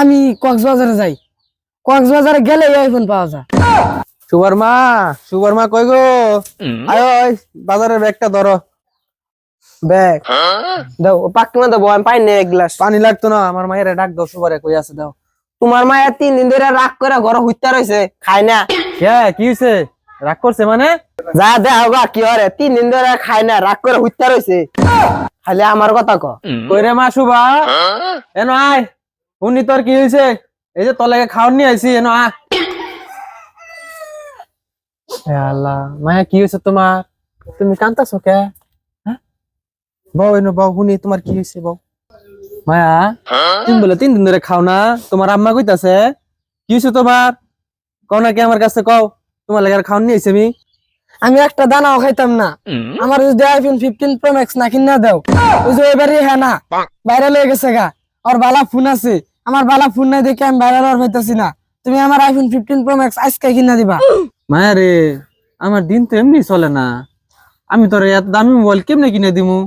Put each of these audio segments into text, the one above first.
আমি কক্সবাজারে যাই। কক্সবাজারে গেলে আইফোন পাওয়া যায়। সুবর মা সুবর মা কই গো? আয় বাজারের ব্যাগটা ধরো। ব্যাগ। দাও পাকনা দেবো আমি পাই না এক গ্লাস। পানি লাগতো না আমার মায়ের ডাক দাও সুবরে কই আছে দাও। তোমার মায়ের তিন দিন ধরে রাগ করে ঘরে হুইতা রয়েছে খায় না। কে কি হইছে? রাগ করছে মানে? যা দেখ গা কি হরে? তিন দিন ধরে খায় না রাগ করে হুইতা রয়েছে খালি আমার কথা ক। কই রে মা সুবা? এনো আয়। উনি তোর কি হইছে? এই যে তোর লাগে খাওয়ার নিয়ে আইছি এনো আ। আল্লাহ মায়া কি হইছে তোমার? তুমি কান্তাছো কে? হ্যাঁ? বউ এনো বউ শুনি তোমার কি হইছে বউ? মায়া তুমি বলে তিন দিন ধরে খাও না। তোমার আম্মা কইতাছে কি হইছে তোমার? কও না কি আমার কাছে কও তোমার লাগে আর খাওয়ার নিয়ে আইছি আমি। আমি একটা দানাও খাইতাম না। আমার যদি আইফোন ফিফটিন প্রো ম্যাক্স না কিনা দাও ওই যে এবারে হ্যাঁ না ভাইরাল হয়ে গেছে গা। আর বালা ফোন আছে আমার বালা ফোন নাই দেখে আমি ভাইরাল আর হইতাছি না। তুমি আমার আইফোন ফিফটিন প্রো ম্যাক্স আজকে কিনা দিবা। মায়া রে আমার দিন তো এমনি চলে না। আমি তোর এত দামি মোবাইল কেমনে কিনে দিমু?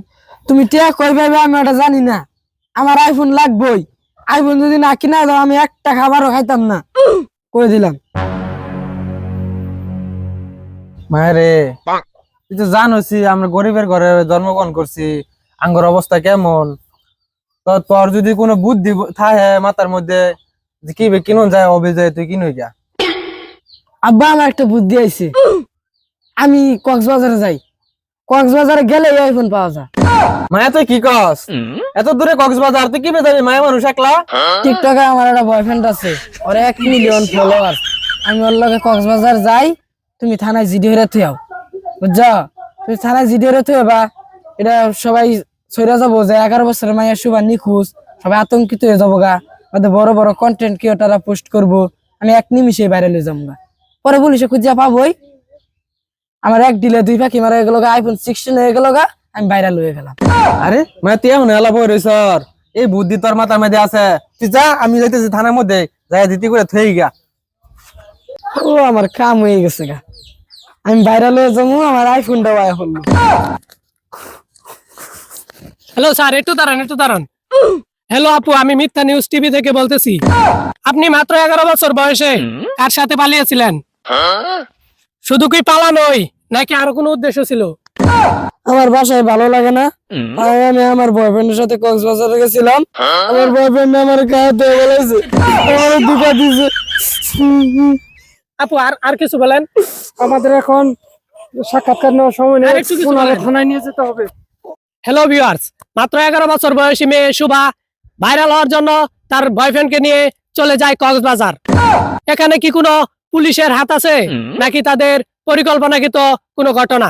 তুমি টিয়া কই পাইবে আমি ওটা জানি না। আমার আইফোন লাগবেই। আইফোন যদি না কিনা দাও আমি একটা খাবারও খাইতাম না। করে দিলাম? মায়া রে তুই তো জানোসি আমরা গরিবের ঘরে জন্মগ্রহণ করছি। আঙ্গর অবস্থা কেমন? তো তোর যদি কোনো বুদ্ধি থাকে মাথার মধ্যে যে কি কিনুন যায় অবে যায় তুই কিনুই গা আব্বা আমার একটা বুদ্ধি আইছে। আমি কক্সবাজারে যাই। কক্সবাজারে গেলে আইফোন পাওয়া যায়। মায়া তুই কি কস? এত দূরে কক্সবাজার তুই কি বেজাবি মায়া মানুষ একলা? টিকটকে আমার একটা বয়ফ্রেন্ড আছে। ওর এক মিলিয়ন ফলোয়ার আমি ওর লগে কক্সবাজার যাই। তুমি থানায় জিডি হয়ে থুয়াও বুঝছ? তুমি থানায় জিডি হয়ে থুয়াবা এটা সবাই সইরা যাব যে এগারো বছরের মাইয়া সুবা নিখোঁজ সবাই আতঙ্কিত হয়ে যাব গা। ওদের বড় বড় কন্টেন্ট ক্রিয়েটাররা পোস্ট করব আমি এক নিমিষে বাইরে লয়ে যাব গা পরে পুলিশে খুঁজিয়া পাবোই। আমার এক ডিলে দুই পাখি মারা হয়ে গেল গা আইফোন সিক্সটিন হয়ে গেল গা আমি বাইরে লয়ে গেলাম। আরে মায়া তুই এখন এলা বই রইছর এই বুদ্ধি তোর মাথার মধ্যে আছে। তুই যা আমি যাইতেছি থানার মধ্যে যাই দিতি করে থই গা। ও আমার কাম হয়ে গেছে গা। আমি বাইরে লয়ে যাব আমার আইফোনটাও আয় হলো। হ্যালো স্যার একটু দাঁড়ান একটু দাঁড়ান। হ্যালো আপু আমি মিথ্যা নিউজ টিভি থেকে বলতেছি। আপনি মাত্র এগারো বছর বয়সে কার সাথে পালিয়েছিলেন? শুধু কি পালানোই নাকি আরও কোনো উদ্দেশ্য ছিল? আমার বাসায় ভালো লাগে না। তাই আমি আমার বয়ফ্রেন্ডের সাথে কক্সবাজারে গেছিলাম। আমার বয়ফ্রেন্ড আমার গায়ে বলেছে আমার দুটা দিছে আপু আর আর কিছু বলেন? আমাদের এখন সাক্ষাৎকার নেওয়ার সময় নেই। থানায় নিয়ে যেতে হবে। হ্যালো ভিউয়ার্স মাত্র এগারো বছর বয়সী মেয়ে শুভা ভাইরাল হওয়ার জন্য তার বয়ফ্রেন্ডকে নিয়ে চলে যায় কক্সবাজার। এখানে কি কোনো পুলিশের হাত আছে? নাকি তাদের পরিকল্পনাকৃত কোনো ঘটনা?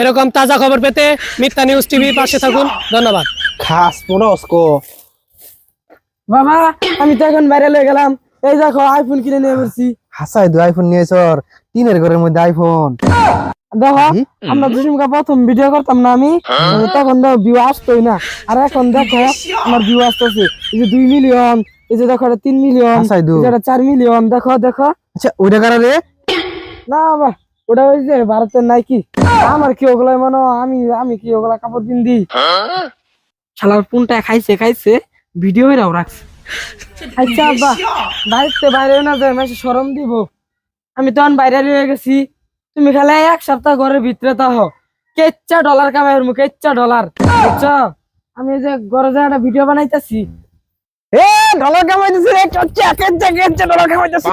এরকম তাজা খবর পেতে মিথ্যা নিউজ টিভি পাশে থাকুন। ধন্যবাদ। খাস পড়স্কো বাবা আমি তো এখন বাইরে হয়ে গেলাম। এই দেখো আইফোন কিনে নিয়ে বলছি হাসাই দু আইফোন নিয়েছর টিনের ঘরের মধ্যে আইফোন দেখো কি? আমরা দুজনকে প্রথম ভিডিও করতাম না আমি তখন তো ভিউ আসতোই না। আর এখন দেখো আমার ভিউ আসতেছে। এই যে দুই মিলিয়ন এই যে দেখো এটা তিন মিলিয়ন যে এটা চার মিলিয়ন দেখো দেখো। আচ্ছা ওইটা কারণে না বাবা ওটা ওই যে ভারতের নাইকি। আমার কি ওগুলো মনে আমি আমি কি ওগুলা কাপড় পিন্দি? শালার পুনটা খাইছে খাইছে ভিডিও হইরাও রাখছে। আচ্ছা আব্বা বাইরে বাইরে না যায় মাসে সরম দিব। আমি তখন বাইরে হয়ে গেছি। তুমি খালে এক সপ্তাহ ঘরের ভিতরে তাহো কেচ্চা ডলার কামাই মুখে কেচ্চা ডলার। বুঝছ? আমি যে ঘরে যে একটা ভিডিও বানাইতেছি। এ, ডলার কামাইতেছি রে কেচ্চা কেচ্চা কেচ্চা ডলার কামাইতেছি।